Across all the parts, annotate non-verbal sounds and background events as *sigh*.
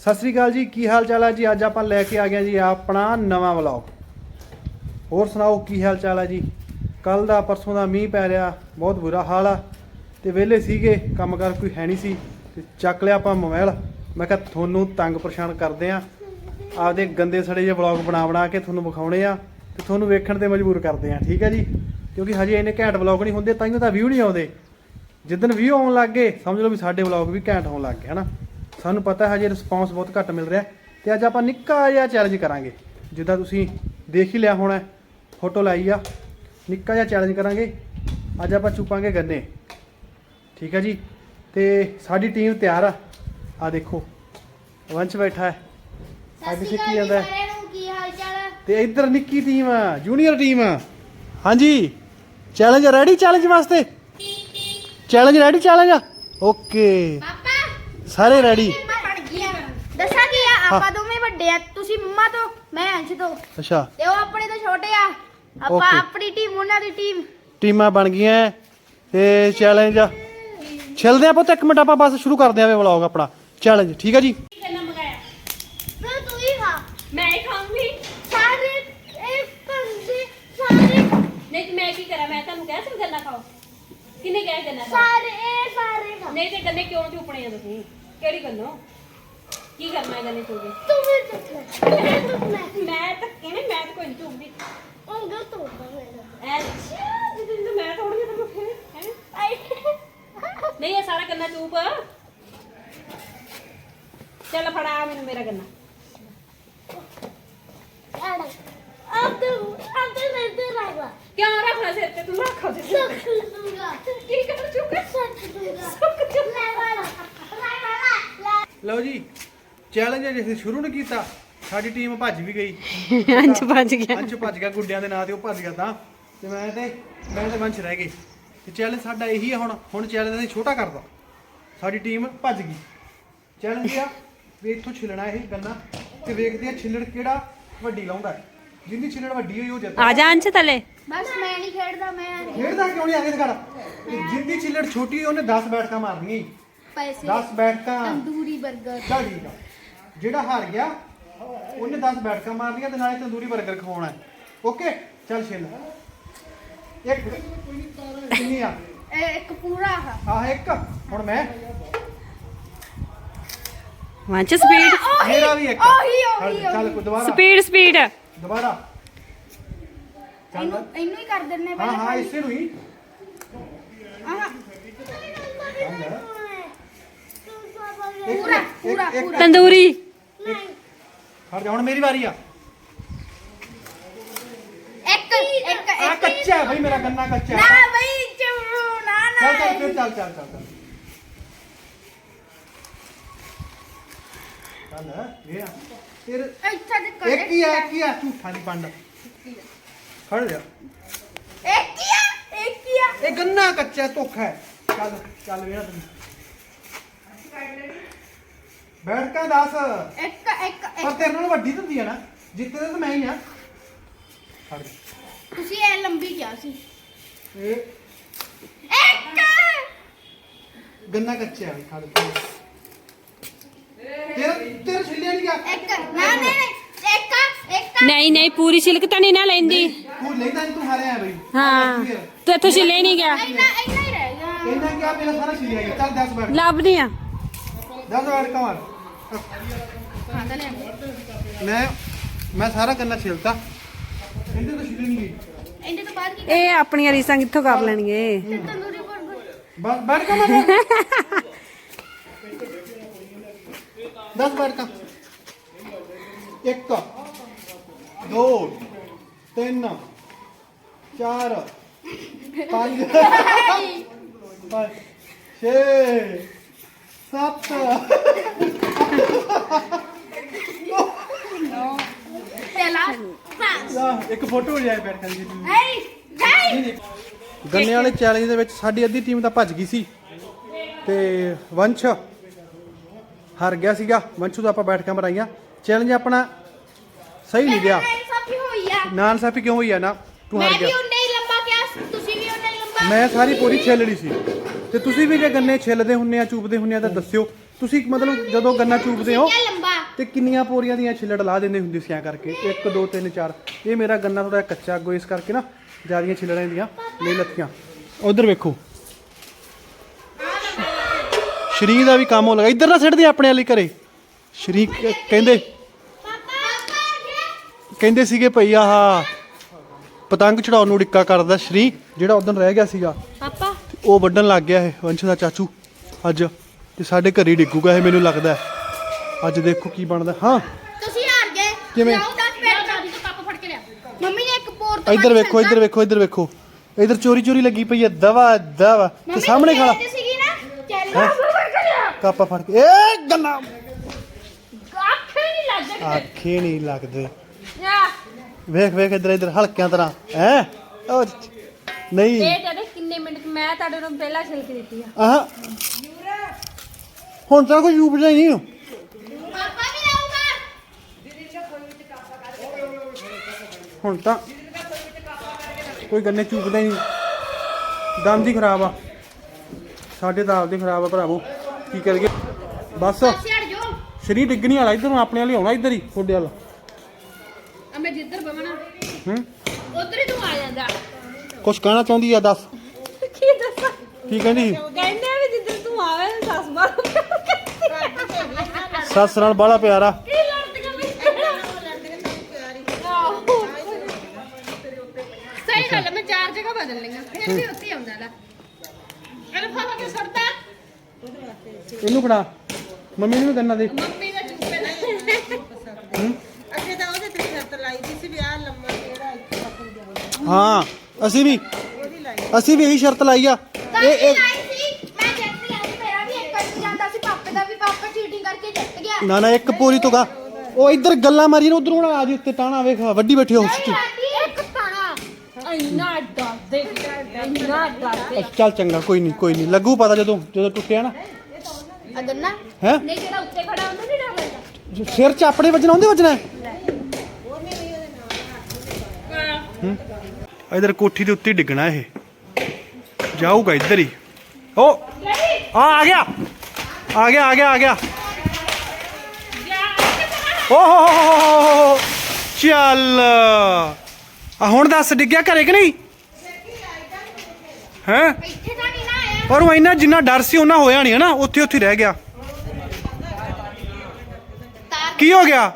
ਸਤਿ ਸ੍ਰੀ ਅਕਾਲ ਜੀ, ਕੀ ਹਾਲ ਚਾਲ ਹੈ ਜੀ? ਅੱਜ ਆਪਾਂ ਲੈ ਕੇ ਆ ਗਏ ਜੀ ਆਪਣਾ ਨਵਾਂ ਵਲੌਗ। ਹੋਰ ਸੁਣਾਓ, ਕੀ ਹਾਲ ਚਾਲ ਹੈ ਜੀ? ਕੱਲ ਦਾ, ਪਰਸੋਂ ਦਾ ਮੀਂਹ ਪੈ ਰਿਹਾ, ਬਹੁਤ ਬੁਰਾ ਹਾਲ ਆ। ਤੇ ਵਿਹਲੇ ਸੀਗੇ ਕੰਮ ਕਰ ਕੋਈ ਹੈ ਨਹੀਂ ਸੀ, ਤੇ ਚੱਕ ਲਿਆ ਆਪਾਂ ਮੋਬਾਈਲ। ਮੈਂ ਕਿਹਾ ਤੁਹਾਨੂੰ ਤੰਗ ਪਰੇਸ਼ਾਨ ਕਰਦੇ ਆ ਆਪਦੇ ਗੰਦੇ ਸੜੇ ਜਿਹੇ ਵਲੌਗ ਬਣਾ ਬਣਾ ਕੇ ਤੁਹਾਨੂੰ ਵਿਖਾਉਣੇ ਆ ਤੇ ਤੁਹਾਨੂੰ ਵੇਖਣ ਤੇ ਮਜਬੂਰ ਕਰਦੇ ਆ ਠੀਕ ਹੈ ਜੀ? ਕਿਉਂਕਿ ਹਜੇ ਇਹਨੇ ਘੈਂਟ ਵਲੌਗ ਨਹੀਂ ਹੁੰਦੇ ਤਾਂ ਹੀ ਤਾਂ ਵਿਊ ਨਹੀਂ ਆਉਂਦੇ। ਜਿੱਦਨ ਵਿਊ ਆਉਣ ਲੱਗ ਗਏ, ਸਮਝ ਲਓ ਵੀ ਸਾਡੇ ਵਲੌਗ ਵੀ ਘੈਂਟ ਹੋਣ ਲੱਗ ਗਏ, ਹਨਾ? ਸਾਨੂੰ ਪਤਾ ਹੈ ਹਜੇ ਰਿਸਪੌਂਸ ਬਹੁਤ ਘੱਟ ਮਿਲ ਰਿਹਾ ਤੇ ਅੱਜ ਆਪਾਂ ਨਿੱਕਾ ਜਿਹਾ ਚੈਲੰਜ ਕਰਾਂਗੇ। ਜਿੱਦਾਂ ਤੁਸੀਂ ਦੇਖ ਹੀ ਲਿਆ ਹੋਣਾ ਫੋਟੋ ਲਾਈ ਆ ਨਿੱਕਾ ਜਿਹਾ ਚੈਲੰਜ ਕਰਾਂਗੇ। ਅੱਜ ਆਪਾਂ ਚੁੱਪਾਂਗੇ ਗੰਨੇ। ਠੀਕ ਹੈ ਜੀ? ਤੇ ਸਾਡੀ ਟੀਮ ਤਿਆਰ ਆ। ਆ ਦੇਖੋ ਵੰਸ਼ ਬੈਠਾ ਹੈ। ਅੱਜ ਸਿੱਖੀ ਜਾਂਦਾ ਹੈ। ਤੇ ਇੱਧਰ ਨਿੱਕੀ ਟੀਮ ਆ ਜੂਨੀਅਰ ਟੀਮ ਆ। ਹਾਂਜੀ ਚੈਲੰਜ ਰੈਡੀ ਚੈਲੰਜ ਵਾਸਤੇ? ਚੈਲੰਜ ਰੈਡੀ ਚੈਲੰਜ ਓਕੇ ਸਾਰੇ ਰੈਡੀ ਬਣ ਗਿਆ ਦੱਸਾਂ ਕੀ ਆ? ਆਪਾਂ ਦੋਵੇਂ ਵੱਡੇ ਆ। ਤੁਸੀਂ ਮੰਮਾ ਤੋਂ ਮੈਂ ਅੰਸ਼ ਤੋਂ। ਅੱਛਾ। ਤੇ ਉਹ ਆਪਣੇ ਤੋਂ ਛੋਟੇ ਆ। ਆਪਾਂ Okay. ਆਪਣੀ ਟੀਮ ਉਹਨਾਂ ਦੀ ਟੀਮ ਟੀਮਾਂ ਬਣ ਗਈਆਂ ਤੇ ਚੈਲੰਜ ਛਿਲਦੇ ਆ ਪੁੱਤ ਇੱਕ ਮਿੰਟ ਆਪਾਂ ਬਸ ਸ਼ੁਰੂ ਕਰਦੇ ਆਵੇ ਵਲੌਗ ਆਪਣਾ। ਚੈਲੰਜ ਠੀਕ ਹੈ ਜੀ? ਕਿੰਨਾ ਮੰਗਾਇਆ। ਮੈਂ ਤੂੰ ਹੀ ਖਾ। ਮੈਂ ਹੀ ਖਾਊਂਗੀ। ਸਾਰੇ ਇੱਕ ਪੰਜੇ ਸਾਰੇ ਨਹੀਂ ਤੇ ਮੈਂ ਕੀ ਕਰਾਂ? ਮੈਂ ਤੁਹਾਨੂੰ ਕਹਿ ਸਕਦਾ ਗੰਨਾ ਖਾਓ। ਕਿੰਨੇ ਕਹਿ ਗੰਨਾ ਖਾਓ? ਸਾਰੇ ਇਹ ਸਾਰੇ ਖਾ। ਨਹੀਂ ਤੇ ਗੰਨੇ ਕਿਉਂ ਚੁੱਪਣੇ ਆ ਤੁਸੀਂ? ਕਿਹੜੀ ਗੱਲੋਂ? ਕੀ ਕਰਨਾ ਹੈ ਗੰਨੇ ਚੁੱਪ ਤੂੰ ਵੀ ਚੁੱਪ ਲੈ ਤੂੰ ਲੈ ਮੈਂ ਤਾਂ ਕਿਵੇਂ ਮੈਂ ਤਾਂ ਕੋਈ ਨਹੀਂ ਚੁੱਪਦੀ ਉਂਗਲ ਤੋੜ ਮੇਰਾ। ਅੱਛਾ ਜਿੱਦin ਤਾਂ ਮੈਂ ਤੋੜ ਕੇ ਤੈਨੂੰ ਫਿਰ ਹੈਂ? ਆਈ। ਨਹੀਂ ਇਹ ਸਾਰਾ ਗੰਨਾ ਚੂਪ। ਚੱਲ ਫੜਾ ਮੈਨੂੰ ਮੇਰਾ ਗੰਨਾ। ਆੜਾ। ਆਪ ਤੇ ਆਪ ਤੇ ਲੈ ਤੇ ਲਾਗਾ ਕਿਉਂ ਰੱਖਣਾ ਸਿਰ ਤੇ? ਤੂੰ ਰੱਖ ਦੇ। ਸਿਰ ਸੁੱਖ ਤੇ। ਦੂੰਗਾ ਕੀ ਕਰ ਚੁੱਕਾ ਸੁੱਖ ਦੂੰਗਾ ਲੈ ਵਾਲਾ ਲੈ ਵਾਲਾ ਲੈ ਲਓ ਜੀ ਚੈਲੰਜ ਜੇ ਅਸੀਂ ਸ਼ੁਰੂ ਨਹੀਂ ਕੀਤਾ। ਸਾਡੀ ਟੀਮ ਭੱਜ ਵੀ ਗਈ। *laughs* ਅੰਚ ਭੱਜ ਗਿਆ। ਅੰਸ਼ ਭੱਜ ਗਿਆ ਗੁੱਡਿਆਂ ਦੇ ਨਾਂ ਤੇ ਉਹ ਭੱਜ ਗਿਆ ਤਾਂ। ਤੇ ਮੈਂ ਤੇ ਮੈਂ ਤੇ ਵੰਸ਼ ਰਹਿ ਗਏ। ਤੇ ਚੈਲੰਜ ਸਾਡਾ ਇਹੀ ਆ ਹੁਣ ਹੁਣ ਚੈਲੰਜ ਅਸੀਂ ਛੋਟਾ ਕਰਦਾ। ਸਾਡੀ ਟੀਮ ਭੱਜ ਗਈ। ਚੈਲੰਜ ਆ ਵੀ ਇੱਥੋਂ ਛਿਲਣਾ ਇਹ ਗੰਨਾ ਤੇ ਵੇਖਦੇ ਆ ਛਿੱਲੜ ਕਿਹੜਾ ਵੱਡੀ ਲਾਉਂਦਾ ਹੈ। ਜਿੰਨੀ ਛਿੱਲੜ ਵੱਡੀ ਹੋਈ ਉਹ ਜਿੱਤਦਾ ਆ ਜਾ ਅੰਚ ਥਲੇ ਬਸ ਮੈਂ ਨਹੀਂ ਖੇਡਦਾ ਮੈਂ ਖੇਡਦਾ ਕਿਉਂ ਨਹੀਂ? ਆਗੇ ਦਿਖਾੜਾ ਜਿੰਨੀ ਛਿੱਲੜ ਛੋਟੀ ਹੋਈ ਉਹਨੇ 10 ਬੈਠਕਾਂ ਮਾਰਨੀਆਂ ਹੀ। ਪੈਸੇ 10 ਬੈਠਕਾਂ ਤੰਦੂਰੀ 버ਗਰ ਠੀਕ ਆ। ਜਿਹੜਾ ਹਾਰ ਗਿਆ ਉਹਨੇ 10 ਬੈਠਕਾਂ ਮਾਰਨੀਆਂ ਤੇ ਨਾਲੇ ਤੰਦੂਰੀ 버ਗਰ ਖਵਾਉਣਾ ਹੈ। ਓਕੇ ਚੱਲ ਛਿੱਲ। ਇੱਕ ਕਿੰਨੀ ਆ? ਇਹ ਇੱਕ ਪੂਰਾ ਆ। ਆਹ ਇੱਕ। ਹੁਣ ਮੈਂ। ਵੰਚ ਸਪੀਡ। ਮੇਰਾ ਵੀ ਇੱਕ ਉਹੀ ਉਹੀ ਚੱਲ, ਚੱਲ ਕੋਈ ਦੁਬਾਰਾ। Speed speed. ਦੁਬਾਰਾ। ਇਹਨੂੰ ਇਹਨੂੰ ਹੀ ਕਰ ਦਿੰਨੇ ਹਾਂ ਪਹਿਲਾਂ ਹਾਂ ਇਸੇ ਨੂੰ ਹੀ। ਆਹ। ਪੂਰਾ, ਇੱਕ- ਪੂਰਾ, ਇੱਕ- ਪੂਰਾ। ਤੰਦੂਰੀ। ਖੜ ਜਾ ਹੁਣ ਮੇਰੀ ਵਾਰੀ ਆ। ਇੱਕ ਇੱਕ ਆ ਇੱਕ। ਕੱਚਾ ਹੈ ਬਈ ਮੇਰਾ ਗੰਨਾ ਕੱਚਾ ਨਾ ਹੈ ਬਈ ਚੁਰੂ ਨਾ ਚੱਲ ਚੱਲ ਨਾ ਫਿਰ ਚੱਲ ਚੱਲ ਚੱਲ ਚੱਲ। ਚੱਲ ਇਹ ਆ। ਫਿਰ ਇੱਥੇ ਦੇ ਕਰ ਇੱਕ ਹੀ ਆ ਇੱਕ ਹੀ ਆ ਝੂਠਾ ਨਹੀਂ ਪੰਡ ਖੜ ਜਾ। ਇੱਕ ਹੀ ਆ ਇੱਕ ਹੀ ਆ। ਇਹ ਗੰਨਾ ਕੱਚਾ ਧੋਖਾ ਹੈ। ਚੱਲ ਚੱਲ ਵੇੜਾ ਤੈਨੂੰ ਬੈਠ ਕੇ ਦੱਸ। ਇੱਕ ਇੱਕ ਪਰ ਇੱਕ ਤੇਰੇ ਨਾਲ ਵੱਡੀ ਹੁੰਦੀ ਹੈ ਨਾ। ਜਿੱਤੇ ਤਾਂ ਮੈਂ ਹੀ ਆ। ਤੁਸੀਂ ਇਹ ਲੰਬੀ ਕਿਹਾ ਸੀ। ਇਹ ਇੱਕ! ਗੰਨਾ ਕੱਚਾ ਹੈ ਖੜ ਜਾ। ਤੇਰਾ ਤੇਰਾ ਛਿੱਲਿਆ ਨਹੀਂ ਗਿਆ। ਇੱਕ। ਨਾ ਨਹੀਂ ਨਹੀਂ ਇੱਕ ਇੱਕ। ਨਹੀਂ ਨਹੀਂ ਪੂਰੀ ਛਿਲਕ ਤਾਂ ਨਹੀਂ ਨਾ ਲੈਂਦੀ। ਤੂੰ ਲੈਂਦਾ ਨਹੀਂ ਤੂੰ ਹਾਰਿਆ ਬਈ। ਹਾਂ। ਤੂੰ ਇੱਥੋਂ ਛਿਲੇ ਨਹੀਂ ਗਿਆ। ਇੰਨਾ ਇੰਨਾ ਹੀ ਰਹਿ ਗਿਆ। ਇਹਨਾਂ ਕੀ ਆ ਮੇਰਾ ਸਾਰਾ ਛਿੱਲਿਆ ਗਿਆ। ਚੱਲ 10 ਬੈਠ। ਲੱਭਦੀ ਆ। 10 ਬੈਠ ਕਮਾਰ ਹਾਂ ਤਾਂ ਲੈ ਮੈਂ ਮੈਂ ਸਾਰਾ ਗੰਨਾ ਛਿਲਤਾ ਇਹਦੇ ਤੋਂ ਛਿੱਲੀ ਨਹੀਂ। ਗਈ ਇਹਦੇ ਤੋਂ ਬਾਅਦ ਕੀ ਇਹ ਆਪਣੀਆਂ ਰੀਸਾਂ ਕਿੱਥੋਂ ਕਰ ਲੈਣਗੇ ਤੰਦੂਰੀ 버ਗਰ ਬ- ਬੈਠ ਕਮਾਰ 10 ਬੈਠ ਕਾ। ਇੱਕ ਦੋ ਤਿੰਨ ਚਾਰ ਪੰਜ। *laughs* ਪੰਜ ਛੇ। ਸੱਤ ਪਹਿਲਾ ਇੱਕ ਫੋਟੋ ਹੋ ਜਾਏ ਬੈਠ ਕੇ ਹੈਈ ਹੈਈ ਗੰਨੇ ਵਾਲੇ ਚੈਲੰਜ ਦੇ ਵਿੱਚ ਸਾਡੀ ਅੱਧੀ ਟੀਮ ਤਾਂ ਭੱਜ ਗਈ ਸੀ। ਤੇ ਵੰਸ਼ ਹਾਰ ਗਿਆ ਸੀਗਾ। ਵੰਸ਼ੂ ਦਾ ਆਪਾਂ ਬੈਠ ਕੇ ਮਰਾਈਆਂ ਚੈਲੰਜ ਆਪਣਾ ਸਹੀ ਨਹੀਂ ਗਿਆ। ਸਾਫੀ ਹੋਈ ਆ। ਨਾਨ ਸਾਫੀ ਕਿਉਂ ਹੋਈ ਆ ਨਾ? ਤੂੰ ਮੈਂ ਹਾਰ ਵੀ ਗਿਆ। ਉਨੇ ਹੀ ਲੰਬਾ ਕਿਹਾ ਤੁਸੀਂ ਵੀ ਉਨੇ ਹੀ ਲੰਬਾ ਮੈਂ ਸਾਰੀ ਪੂਰੀ ਛਿੱਲੜੀ ਸੀ। ਤੇ ਤੁਸੀਂ ਵੀ ਜੇ ਗੰਨੇ ਛਿੱਲਦੇ ਹੁੰਨੇ ਆ ਚੂਪਦੇ ਹੁੰਨੇ ਆ ਤਾਂ ਦੱਸਿਓ। ਤੁਸੀਂ ਮਤਲਬ ਜਦੋਂ ਗੰਨਾ ਚੂਪਦੇ ਹੋ ਲੰਬਾ? ਤੇ ਕਿੰਨੀਆਂ ਪੋਰੀਆਂ ਦੀਆਂ ਛਿੱਲੜ ਲਾ ਦਿੰਦੇ ਹੁੰਦੇ ਸੀ ਐਂ ਕਰਕੇ? 1 2 3 4 ਇਹ ਮੇਰਾ ਗੰਨਾ ਥੋੜਾ ਕੱਚਾ ਅੱਗੋਂ ਇਸ ਕਰਕੇ ਨਾ ਜਿਆਦੀਆਂ ਛਿੱਲੜਾਂ ਦੀਆਂ ਨਹੀਂ ਲੱਥੀਆਂ। ਉਧਰ ਵੇਖੋ। ਸ਼ਰੀਰ ਦਾ ਵੀ ਕੰਮ ਹੋ ਲਗਾ। ਇੱਧਰ ਨਾ ਸਿੱਟਦੇ ਆਪਣੇ ਵਾਲੀ ਘਰੇ। ਸ਼ਰੀਰ ਕ- ਕਹਿੰਦੇ ਕਹਿੰਦੇ ਸੀਗੇ ਭਈ ਆਹ ਪਤੰਗ ਚੜਾਉਣ ਨੂੰ ਡਿੱਕਾ ਕਰਦਾ ਸ਼ਰੀ ਜਿਹੜਾ ਉਦੋਂ ਰਹਿ ਗਿਆ ਸੀਗਾ। ਉਹ ਵੱਢਣ ਲੱਗ ਗਿਆ ਇਹ ਵੰਸ਼ ਦਾ ਚਾਚੂ। ਅੱਜ ਤੇ ਸਾਡੇ ਘਰੇ ਹੀ ਡਿੱਗੂਗਾ ਇਹ ਮੈਨੂੰ ਲੱਗਦਾ ਹੈ। ਅੱਜ ਦੇਖੋ ਕੀ ਬਣਦਾ। ਹਾਂ। ਤੁਸੀਂ ਹਾਰ ਗਏ। ਕਿਵੇਂ? ਜਾਓ 10 ਮਿੰਟ। ਦਾਦੀ ਤੋਂ ਕੱਪ ਫੜ ਕੇ ਲਿਆ ਮੰਮੀ ਨੇ ਇੱਕ ਪੋਰ ਤੋਂ ਇੱਧਰ ਵੇਖੋ ਇੱਧਰ ਵੇਖੋ ਇੱਧਰ ਵੇਖੋ। ਇੱਧਰ ਚੋਰੀ ਚੋਰੀ ਲੱਗੀ ਪਈ ਹੈ। ਦਵਾ ਦਵਾ। ਤੇ ਸਾਹਮਣੇ ਖਾਲਾ ਸੀਗੀ ਨਾ ਚੱਲ ਹੈਂ? ਫੜ ਕੇ ਲਿਆ। ਕਾਪਾ ਫੜ ਕੇ। ਏ ਗੰਨਾ ਆਖੇ ਨਹੀਂ ਲੱਗਦੇ ਆਖੇ ਨਹੀਂ ਲੱਗਦੇ। ਵੇਖ ਵੇਖ ਇੱਧਰ ਇੱਧਰ ਹਲਕਿਆਂ ਤਰ੍ਹਾਂ। ਹੈ? ਉਹ ਨਹੀਂ। ਇਹ ਜਿਹੜੇ ਕਿੰਨੇ ਮਿੰਟ ਮੈਂ ਤੁਹਾਡੇ ਨੂੰ ਪਹਿਲਾਂ ਛਿਲਕ ਦਿੱਤੀ ਆ। ਆਹ। ਹੁਣ ਤਾਂ ਕੋਈ ਯੂਬ ਨਹੀਂ। ਪਾਪਾ ਵੀ ਆਊਗਾ। ਹੁਣ ਤਾਂ ਕੋਈ ਗੰਨੇ ਚੂਪਦਾ ਹੀ ਨਹੀਂ। ਦੰਦ ਹੀ ਖਰਾਬ ਆ। ਸਾਡੇ ਤਾਂ ਆਪਦੇ ਖਰਾਬ ਆ ਭਰਾਵੋ। ਕੀ ਕਰੀਏ? ਬਸ। ਜੋ ਸ਼ਰੀਰ ਡਿੱਗਣੀ ਵਾਲਾ ਇੱਧਰ ਨੂੰ ਆਪਣੇ ਵਾਲੀ ਆਉਣਾ ਇੱਧਰ ਹੀ ਤੁਹਾਡੇ ਵਾਲਾ। ਆ ਮੈਂ ਜਿੱਧਰ ਹੀ ਆ ਜਾਂਦਾ ਕੁਛ ਕਹਿਣਾ ਚਾਹੁੰਦੀ ਆ ਦੱਸ? ਕੀ ਦੱਸਾਂ? ਕੀ ਕਹਿੰਦੀ? ਕਹਿੰਦੇ ਆ ਵੀ ਜਿੱਧਰ ਤੂੰ ਆਵੇ ਸੱਸ ਬਾਰ ਸੱਸ ਨਾਲ ਬਾਲਾ ਪਿਆਰਾ ਕੀ ਲੜਦੀਆਂ ਵੀ ਸਹੀ ਗੱਲ ਹੈ, ਮੈਂ ਚਾਰ ਜਗ੍ਹਾ ਬਦਲ ਲਈਆਂ ਫਿਰ ਵੀ ਉੱਥੇ ਹੀ ਆਉਂਦਾ ਲੈ। ਅਰੇ ਫਾਫਾ ਕੇ ਸਰਦਾ ਇਹਨੂੰ ਖੜਾ ਮੰਮੀ ਨੂੰ ਵੀ ਗੰਨਾ ਦੇ। ਮੰਮੀ ਦਾ ਚੁੱਪੇ ਨਾ ਹੂੰ? ਅੱਗੇ ਤਾਂ ਉਹਦੇ ਤੇ ਸ਼ਰਤ ਲਾਈ ਦੀ ਸੀ ਵੀ ਆਹ ਲੰਮਾ ਜਿਹੜਾ ਤੱਕ ਜਾਊਗਾ। ਹਾਂ। ਅਸੀਂ ਵੀ ਅਸੀਂ ਵੀ ਇਹੀ ਸ਼ਰਤ ਲਾਈ ਆ। ਇਹ ਇਹ ਇਹ ਲਾਈ ਸੀ। ਮੈਂ ਜਿੱਤ ਲਿਆ ਸੀ ਮੇਰਾ ਵੀ ਇੱਕ ਵਾਰ ਜਾਂਦਾ ਸੀ ਪਾਪੇ ਦਾ ਵੀ ਪਾਪਾ ਚੀਟਿੰਗ ਕਰਕੇ ਜਿੱਤ ਗਿਆ। ਨਾ ਨਾ ਇੱਕ ਪੂਰੀ ਤੋਂ ਗਾ ਉਹ ਇੱਧਰ ਗੱਲਾਂ ਮਾਰੀ ਨੇ ਉਧਰ ਹੁਣ ਆ ਜੀ ਉੱਤੇ ਟਾਣਾ ਵੇਖ ਵੱਡੀ ਬੈਠੀ ਹੋ ਇੰਨਾ ਡਰਦੇ ਇੰਨਾ ਡਰਦੇ। ਚੱਲ ਚੰਗਾ ਕੋਈ ਨਹੀਂ ਕੋਈ ਨਹੀਂ। ਲੱਗੂ ਪਤਾ ਜਦੋਂ ਜਦੋਂ ਟੁੱਟਿਆ ਨਾ। ਅਗਰ ਨਾ ਹੈ? ਨਹੀਂ ਜਿਹੜਾ ਉੱਤੇ ਖੜਾ ਉਹਨੂੰ ਨਹੀਂ ਡਰ ਲੱਗਦਾ ਸਿਰ ਚ ਆਪਣੇ ਵੱਜਣਾ ਉਹਦੇ ਵੱਜਣਾ ਹੂੰ। ਇਧਰ ਕੋਠੀ ਦੇ ਉੱਤੇ ਡਿੱਗਣਾ ਇਹ। ਜਾਊਗਾ ਇੱਧਰ ਹੀ। ਓ, ਆ ਆ ਗਿਆ। ਆ ਗਿਆ ਆ ਗਿਆ ਆ ਗਿਆ। ਓ, ਹੋ ਹੋ ਚੱਲ। ਆ ਹੁਣ ਦੱਸ, ਡਿੱਗਿਆ ਘਰੇ ਕਿ ਨਹੀਂ? ਹੈ? ਪਰ ਉਹ ਇੰਨਾ ਜਿੰਨਾ ਡਰ ਸੀ, ਉਹਨਾਂ ਹੋਇਆ ਨਹੀਂ ਹੈ ਨਾ ਉੱਥੇ ਉੱਥੇ ਰਹਿ ਗਿਆ। ਕੀ ਹੋ ਗਿਆ?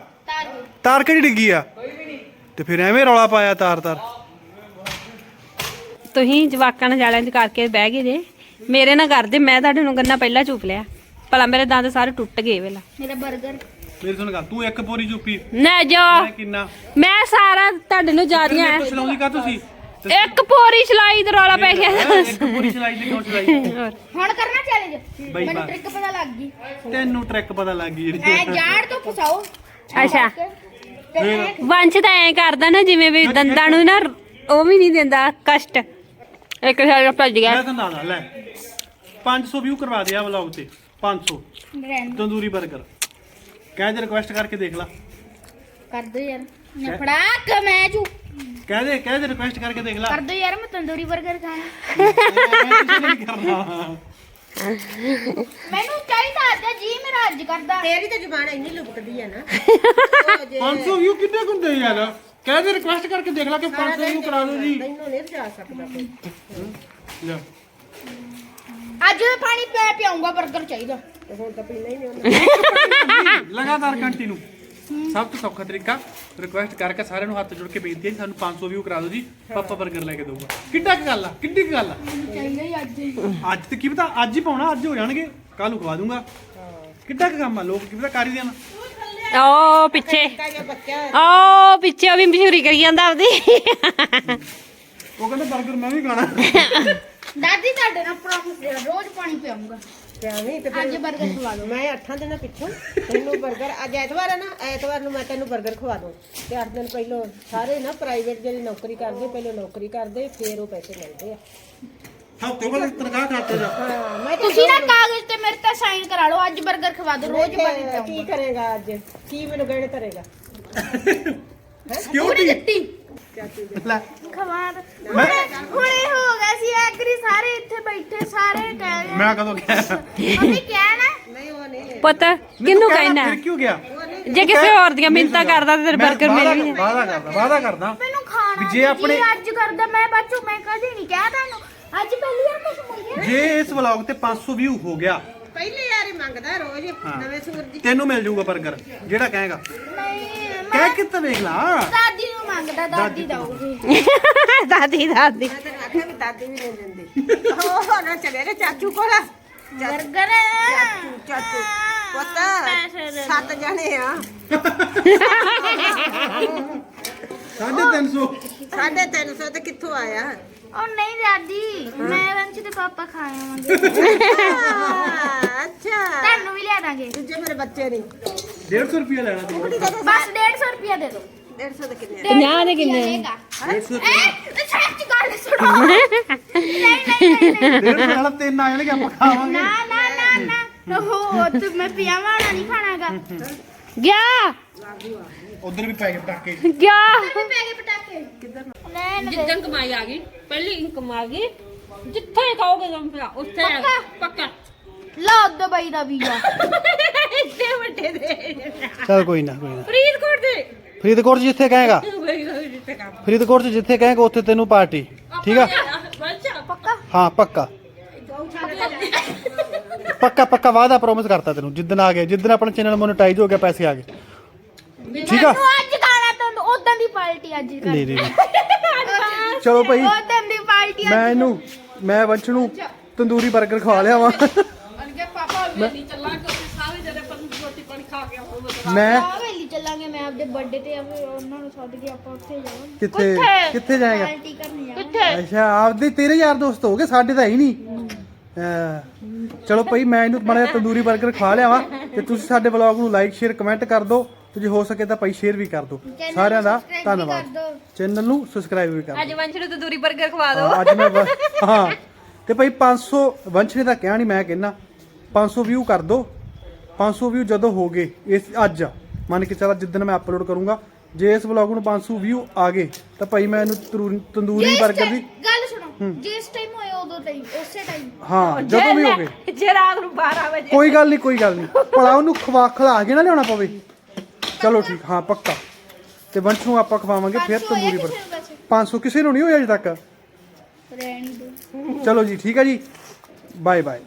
ਤਾਰ ਕਿਹੜੀ ਡਿੱਗੀ ਆ? ਤੇ ਫਿਰ ਐਵੇਂ ਰੌਲਾ ਪਾਇਆ ਤਾਰ ਤਾਰ ਤੁਸੀਂ ਜਵਾਕਾਂ ਨਾਲ ਚੈਲੰਜ ਕਰਕੇ ਬਹਿ ਗਏ ਜੇ। ਮੇਰੇ ਨਾਲ ਕਰਦੇ ਮੈਂ ਤੁਹਾਡੇ ਨੂੰ ਗੰਨਾ ਪਹਿਲਾਂ ਚੁੱਪ ਲਿਆ। ਭਲਾ ਮੇਰੇ ਦੰਦ ਸਾਰੇ ਟੁੱਟ ਗਏ ਵੇਲਾ। ਮੇਰਾ 버ਗਰ ਮੇਰੀ ਸੁਣ ਗੱਲ ਤੂੰ ਇੱਕ ਪੂਰੀ ਚੁੱਪੀ। ਨਾ ਜੋ। ਮੈਂ ਕਿੰਨਾ? ਮੈਂ ਸਾਰਾ ਤੁਹਾਡੇ ਨੂੰ ਜਾਦੀਆਂ ਕੁਛ ਲਾਉਂਦੀ ਕਾ ਤੁਸੀਂ ਇੱਕ ਪੋਰੀ ਚਲਾਈ ਤੇ ਰੌਲਾ ਪੈ ਗਿਆ। ਇੱਕ ਪੂਰੀ ਚਲਾਈ ਤੇ ਕਿਉਂ ਚਲਾਈ ਹੋਰ। ਹੁਣ ਕਰਨਾ ਚੈਲੰਜ ਮੈਨੂੰ। ਟ੍ਰਿਕ ਪਤਾ ਲੱਗ ਗਈ। ਤੈਨੂੰ ਟਰੈਕ ਪਤਾ ਲੱਗ ਗਈ ਐ ਜਿਹੜੀ ਜਾੜ ਤੋਂ ਫਸਾਓ। ਅੱਛਾ। ਤੇ ਐਂ ਵੰਸ਼ ਤਾਂ ਐ ਕਰਦਾ ਨਾ ਜਿਵੇਂ ਵੀ ਦੰਦਾਂ ਨੂੰ ਨਾ ਉਹ ਵੀ ਨਹੀਂ ਦਿੰਦਾ ਕਸ਼ਟ। ਇੱਕ ਸਾਲ ਭੱਜ ਗਿਆ। ਮੈਂ ਤਾਂ ਨਾ ਲੈ। 500 ਵਿਊ ਕਰਵਾ ਦੇ ਆ ਵਲੌਗ ਤੇ। 500 ਰਹਿਣ। ਤੰਦੂਰੀ 버ਗਰ ਕਹਿ ਦੇ ਰਿਕੁਐਸਟ ਕਰਕੇ ਦੇਖ ਲੈ। ਕਰ ਦੋ ਯਾਰ। ਮੈਂ ਫੜਾ ਕੇ ਮੈਂ ਜੂ। ਕਹਿ ਦੇ ਕਹਿ ਦੇ ਰਿਕੁਐਸਟ ਕਰਕੇ ਦੇਖ ਲੈ। ਕਰ ਦੋ ਯਾਰ ਮੈਂ ਤੰਦੂਰੀ 버ਗਰ ਖਾਣਾ ਮੈਨੂੰ ਚਾਹੀਦਾ ਅੱਜ ਜੀ ਮੇਰਾ ਅੱਜ ਕਰਦਾ। ਤੇਰੀ ਤਾਂ ਜ਼ੁਬਾਨ ਇੰਨੀ ਲੁਕਦੀ ਆ ਨਾ। 500 ਵਿਊ ਕਿੰਨੇ ਹੁੰਦੇ ਯਾਰ? ਕਹਿ ਦੇ ਰਿਕੁਐਸਟ ਕਰਕੇ ਦੇਖ ਲੈ ਕਿ 500 ਵਿਊ ਕਰਾ ਦਿਓ ਜੀ। ਤੈਨੂੰ ਨਹੀਂ ਜਾ ਸਕਦਾ ਕੋਈ। ਲੈ। ਅੱਜ ਮੈਂ ਪਾਣੀ ਪੈ ਪਿਆਉਂਗਾ 버ਗਰ ਚਾਹੀਦਾ। ਤੇ ਹੁਣ ਤਾਂ ਪੀਣਾ ਹੀ ਨਹੀਂ ਉਹਨੇ। ਲਗਾਤਾਰ ਕੰਟੀਨਿਊ ਸਭ ਤੋਂ ਸੌਖਾ ਤਰੀਕਾ ਰਿਕੁਐਸਟ ਕਰਕੇ ਸਾਰਿਆਂ ਨੂੰ ਹੱਥ ਜੋੜ ਕੇ ਬੇਨਤੀ ਹੈ ਜੀ, ਸਾਨੂੰ 500 ਵਿਊ ਕਰਾ ਦਿਓ ਜੀ ਪਾਪਾ 버ਗਰ ਲੈ ਕੇ ਦਊਗਾ। ਕਿੱਡਾ ਕੁ ਗੱਲ ਆ ਕਿੱਡੀ ਕੁ ਗੱਲ ਆ। ਚਾਹੀਦਾ ਹੀ ਅੱਜ ਹੀ। ਅੱਜ ਤੇ ਕੀ ਪਤਾ ਅੱਜ ਹੀ ਪਾਉਣਾ ਅੱਜ ਹੋ ਜਾਣਗੇ ਕੱਲ ਨੂੰ ਖਵਾ ਦੂੰਗਾ ਕਿੱਡਾ ਕੁ ਕੰਮ ਆ ਲੋਕ ਕੀ ਪਤਾ ਕਰ ਹੀ ਦੇਣ। ਓ ਪਿੱਛੇ। ਓ ਪਿੱਛੇ ਉਹ ਵੀ ਮਸ਼ਹੂਰੀ ਕਰੀ ਜਾਂਦਾ ਆਪਦੀ। ਉਹ ਕਹਿੰਦਾ 버ਗਰ ਮੈਂ ਵੀ ਖਾਣਾ। ਦਾਦੀ ਤੁਹਾਡੇ ਨਾਲ ਪ੍ਰੋਮਿਸ ਦੇ ਰੋਜ਼ ਪਾਣੀ ਪੀਵਾਂਗਾ ਨਹੀਂ ਤੇ ਅੱਜ 버ਗਰ ਖਵਾ ਦੋ। ਮੈਂ 8 ਦਿਨਾਂ ਪਿੱਛੋਂ ਤੈਨੂੰ 버ਗਰ ਅੱਜ ਐਤਵਾਰ ਹੈ ਨਾ ਐਤਵਾਰ ਨੂੰ ਮੈਂ ਤੈਨੂੰ ਬਰਗਰ ਖਵਾ ਦੂੰ। ਤੇ 8 ਦਿਨ ਪਹਿਲਾਂ ਸਾਰੇ ਨਾ ਪ੍ਰਾਈਵੇਟ ਜਿਹੜੀ ਨੌਕਰੀ ਕਰਦੇ ਪਹਿਲਾਂ ਨੌਕਰੀ ਕਰਦੇ ਫਿਰ ਉਹ ਪੈਸੇ ਮਿਲਦੇ ਆ। ਹਫ਼ਤੇ ਬਾਅਦ ਤਨਖਾਹ ਖਾਤੇ ਜਾ। ਹਾਂ ਮੈਂ ਤੁਸੀਂ ਨਾ ਕਾਗਜ਼ ਤੇ ਮੇਰੇ ਤੇ ਸਾਈਨ ਕਰਾ ਲਓ ਅੱਜ 버ਗਰ ਖਵਾ ਦੋ ਰੋਜ਼ ਪਾਣੀ ਕੀ ਪਿਆਉਂਗਾ ਕਰੇਗਾ ਅੱਜ? ਕੀ ਮੈਨੂੰ ਗਹਿਣੇ ਧਰੇਗਾ? ਪੂਰੀ ਸਿਕਿਉਰਿਟੀ ਦਿੱਤੀ। ਲੈ। ਖਵਾ ਦੋ। ਹੁਣੇ ਹੋ ਗਿਆ ਸੀ ਐਗਰੀ ਸਾਰੇ ਇੱਥੇ ਬੈਠੇ ਸਾਰੇ ਕਹਿ ਗਏ ਮੈਂ ਕਦੋਂ ਗਿਆ ਅਸੀਂ ਕਿਹਾ ਨਾ ਨਹੀਂ ਉਹ ਨਹੀਂ। ਲੈ ਪੁੱਤ ਕਿਹਨੂੰ ਕਹਿਣਾ ਫਿਰ ਕਿਉਂ ਗਿਆ? ਜੇ ਕਿਸੇ ਹੋਰ ਦੀਆਂ ਮਿੰਤਾ ਕਰਦਾ ਤੇ ਤੇਰੇ ਮੈਂ 버ਗਰ ਵਾਅਦਾ- ਮਿਲ ਵੀ ਵਾਅਦਾ ਕਰਦਾ ਵਾਅਦਾ ਕਰਦਾ। ਮੈਨੂੰ ਖਾਣਾ ਵੀ ਜੇ ਜੇ ਆਪਣੇ- ਅੱਜ ਕਰਦਾ ਮੈਂ ਬਾਚੂ ਮੈਂ ਕਦੇ ਨਹੀਂ ਕਿਹਾ ਤੁਹਾਨੂੰ ਅੱਜ ਪਹਿਲੀ ਵਾਰ ਕੁਝ ਮਿਲਿਆ ਜੇ ਇਸ ਵਲੌਗ ਤੇ 500 ਵਿਊ ਹੋ ਗਿਆ। ਪਹਿਲੇ ਯਾਰ ਹੀ ਮੰਗਦਾ ਰੋਜ਼ ਨਵੇਂ ਸੂਟ ਦੀ। ਤੈਨੂੰ ਮਿਲ ਜਾਊਗਾ 버ਗਰ ਜਿਹੜਾ ਕਹੇਗਾ। ਨਹੀਂ ਕਹਿ ਮੈਂ ਕਿਤੇ ਵੇਖ ਲਾ। ਦਾਦੀ ਨੂੰ ਮੰਗਦਾ ਦਾਦੀ ਦਊਗੀ। *laughs* ਦਾਦੀ ਦਾਦੀ। ਮੈਂ ਤੈਨੂੰ ਆਖਿਆ ਵੀ ਦਾਦੀ ਵੀ ਨਹੀਂ ਦਿੰਦੀ। ਉਹ ਨਾ ਚਲੇ ਰੇ ਚਾਚੂ ਕੋਲ। ਬਰਗਰ। ਚਾਚੂ ਚਾਚੂ। ਪੁੱਤ ਸੱਤ ਜਣੇ ਆ। *laughs* 350 ਸਾਢੇ ਤਿੰਨ ਸੌ ਤੇ ਕਿੱਥੋਂ ਆਇਆ? ਉਹ ਨਹੀਂ ਦਾਦੀ ਮੈਂ ਵੰਸ਼ ਦੇ ਪਾਪਾ ਖਾਵਾਂਗੇ ਅੱਛਾ ਤੁਹਾਨੂੰ ਵੀ ਲਿਆ ਦਾਂਗੇ। ਦੂਜੇ ਮੇਰੇ ਬੱਚੇ ਨਹੀਂ 150 ਰੁਪਏ ਲੈਣਾ ਤੂੰ। ਬਸ 150 ਰੁਪਿਆ ਦੇ ਦਿਓ 150 ਦੇ ਕਿੰਨੇ ਆ? 50 ਦੇ ਕਿੰਨੇ ਲਏਗਾ 150 ਏ ਸੱਚ ਗੱਲ ਸੁਣੋ। *laughs* ਨਹੀਂ ਨਹੀਂ ਨਹੀਂ ਨਹੀਂ। 150 ਨਾਲ ਤਿੰਨ ਆ ਜਾਣਗੇ ਆਪਾਂ ਖਾਵਾਂਗੇ। ਨਾ ਨਾ ਨਾ ਨਾ। ਉਹ ਤੂੰ ਮੈਂ ਪਿਆ ਵਾਲਾ ਨਹੀਂ ਖਾਣਾਗਾ। ਗਿਆ। ਉਧਰ ਵੀ ਪੈ ਗਏ ਪਟਾਕੇ। ਗਿਆ। ਮੈਂ ਪੈ ਗਏ ਪਟਾਕੇ। ਲੈ ਨਾ ਜਿੱਦਣ ਕਮਾਈ ਆ ਗਈ ਪਹਿਲੀ ਇਨਕਮ ਆ ਗਈ ਜਿੱਥੇ ਖਾਓਗੇ ਤੁਮ ਪਿਆ ਉੱਥੇ ਪੱਕਾ? ਪੱਕਾ। ਲਾ ਦੁਬਈ ਦਾ ਵੀਜ਼ਾ। ਇੱਥੇ ਵੱਡੇ ਦੇ। ਚਲ ਕੋਈ ਨਾ ਕੋਈ ਨਾ। ਫਰੀਦਕੋਟ ਦੇ। ਫਰੀਦਕੋਟ 'ਚ ਜਿੱਥੇ ਕਹੇਗਾ। ਜਿੱਥੇ ਕੰਮ। ਫਰੀਦਕੋਟ 'ਚ ਜਿੱਥੇ ਕਹੇਗਾ ਉੱਥੇ ਤੈਨੂੰ ਪਾਰਟੀ। ਠੀਕ ਆ? ਬੱਚਾ ਪੱਕਾ? ਹਾਂ ਪੱਕਾ। ਪੱਕਾ ਪੱਕਾ ਵਾਅਦਾ ਪ੍ਰੋਮਿਸ ਕਰਤਾ ਤੈਨੂੰ। ਜਿੱਦਣ ਆ ਗਿਆ ਜਿੱਦਣ ਆਪਣਾ ਚੈਨਲ ਮੋਨੇਟਾਈਜ਼ ਹੋ ਗਿਆ ਪੈਸੇ ਆ ਗਏ। ਠੀਕ ਆ? ਮੈਨੂੰ ਅੱਜ ਖਾਣਾ ਤਾਂ ਉਦੋਂ ਦੀ ਪਾਰਟੀ ਅੱਜ ਕਰ ਨਹੀਂ ਨਹੀਂ ਚਲੋ ਭਾਈ। ਉਦੋਂ ਦੀ ਪਾਰਟੀ ਮੈਂ ਇਹਨੂੰ ਮੈਂ ਵੰਸ਼ ਨੂੰ ਤੰਦੂਰੀ 버ਗਰ ਖਵਾ ਲਿਆ ਵਾਂ। ਮੈਂ ਹਵੇਲੀ ਚੱਲਾਂਗੇ ਮੈਂ ਆਪਦੇ ਬਰਥਡੇ ਤੇ ਆਪੇ ਉਹਨਾਂ ਨੂੰ ਸੱਦ ਕੇ ਆਪਾਂ ਉੱਥੇ ਜਾਵਾਂਗੇ। ਕਿੱਥੇ ਕਿੱਥੇ? ਜਾਏਗਾ? ਪਾਰਟੀ ਕਰਨੀ ਜਾਵਾਂਗੇ। ਅੱਛਾ ਆਪਦੇ ਤੇਰੇ ਯਾਰ ਦੋਸਤ ਹੋ ਗਏ ਸਾਡੇ ਤਾਂ ਹੈ ਨਹੀਂ। ਚਲੋ ਭਾਈ ਮੈਂ ਇਹਨੂੰ ਮਾੜਾ ਜਿਹਾ ਤੰਦੂਰੀ 버ਗਰ ਖਵਾ ਲਿਆ ਵਾਂ ਤੇ ਤੁਸੀਂ ਸਾਡੇ ਵਲੌਗ ਨੂੰ ਲਾਈਕ ਸ਼ੇਅਰ ਕਮੈਂਟ ਕਰ ਦਿਓ। ਤੇ ਜੇ ਹੋ ਸਕੇ ਤਾਂ ਭਾਈ ਸ਼ੇਅਰ ਵੀ ਕਰ ਦਿਓ। ਸਾਰਿਆਂ ਦਾ ਧੰਨਵਾਦ। ਚੈਨਲ ਨੂੰ ਸਬਸਕ੍ਰਾਈਬ ਵੀ ਕਰ ਦਿਓ। ਅੱਜ ਵੰਸ਼ ਨੂੰ ਤੰਦੂਰੀ 버ਗਰ ਖਵਾ ਦਿਓ। ਹਾਂ, ਅੱਜ ਮੈਂ ਹਾਂ। ਤੇ ਭਾਈ 500 ਵੰਸ਼ ਨੇ ਤਾਂ ਕਿਹਾ ਨਹੀਂ ਮੈਂ ਕਹਿੰਦਾ 500 ਵਿਊ ਕਰ ਦੋ 500 ਵਿਊ ਜਦੋਂ ਹੋ ਗਏ ਇਸ ਅੱਜ। ਮੰਨ ਕੇ ਚੱਲ ਜਿੱਦਣ ਮੈਂ ਅਪਲੋਡ ਕਰੂੰਗਾ। ਜੇ ਇਸ ਵਲੌਗ ਨੂੰ 500 ਵਿਊ ਆ ਗਏ ਤਾਂ ਭਾਈ ਮੈਂ ਇਹਨੂੰ ਤਰੂ- ਤੰਦੂਰੀ 버ਗਰ ਦੀ ਗੱਲ ਸੁਣੋ। ਜਿਸ ਟਾਈਮ ਹੋਏ ਉਦੋਂ ਟਾਈਮ ਉਸੇ ਟਾਈਮ ਹਾਂ ਜਦੋਂ ਵੀ ਹੋ ਗਏ। ਜੇ ਰਾਤ ਨੂੰ 12 ਵਜੇ ਕੋਈ ਗੱਲ ਨਹੀਂ ਕੋਈ ਗੱਲ ਨਹੀਂ ਭਲਾ ਉਹਨੂੰ ਖਵਾ ਖਲਾ ਕੇ ਨਾ ਲਿਆਉਣਾ ਪਵੇ। ਚਲੋ ਠੀਕ ਹਾਂ ਪੱਕਾ। ਤੇ ਵੰਸ਼ ਨੂੰ ਆਪਾਂ ਖਵਾਵਾਂਗੇ ਫਿਰ ਤੰਦੂਰੀ 버ਗਰ 500 ਕਿਸੇ ਨੂੰ ਨਹੀਂ ਹੋਇਆ ਅਜੇ ਤੱਕ? ਰਹਿਣੀ ਦੋ ਚਲੋ ਜੀ ਠੀਕ ਹੈ ਜੀ। Bye bye.